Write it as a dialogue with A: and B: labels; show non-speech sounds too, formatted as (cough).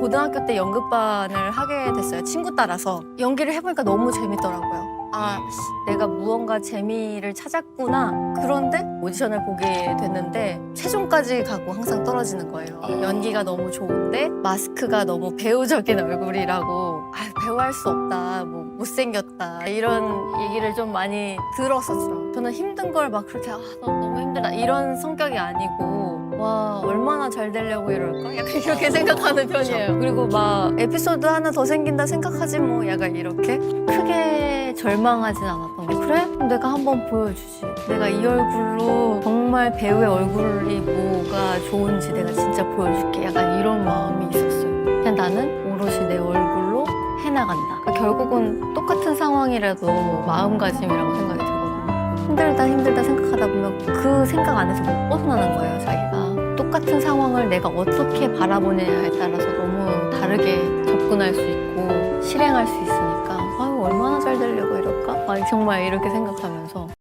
A: 고등학교 때 연극반을 하게 됐어요. 친구 따라서. 연기를 해보니까 너무 재밌더라고요. 아, 씨, 내가 무언가 재미를 찾았구나. 그런데 오디션을 보게 됐는데 최종까지 가고 항상 떨어지는 거예요. 연기가 너무 좋은데 마스크가 너무 배우적인 얼굴이라고 아, 배우할 수 없다. 뭐 못생겼다. 이런 얘기를 좀 많이 들었었죠. 저는 힘든 걸 막 그렇게 아, 너무 힘들다. 이런 성격이 아니고 와 얼마나 잘 되려고 이럴까? 약간 이렇게 (laughs) 생각하는 편이에요. 그리고 막 에피소드 하나 더 생긴다 생각하지 뭐 약간 이렇게 크게 절망하진 않았던 거. 그래? 그럼 내가 한번 보여주지. 내가 이 얼굴로 정말 배우의 얼굴이 뭐가 좋은지 내가 진짜 보여줄게. 약간 이런 마음이 있었어요. 그냥 나는 오롯이 내 얼굴로 해나간다. 그러니까 결국은 똑같은 상황이라도 마음가짐이라고 생각이 들거든요. 힘들다 힘들다 생각하다 보면 그 생각 안에서 못 벗어나는 거예요 같은 상황을 내가 어떻게 바라보느냐에 따라서 너무 다르게 접근할 수 있고 실행할 수 있으니까 아유 얼마나 잘 되려고 이럴까? 막 정말 이렇게 생각하면서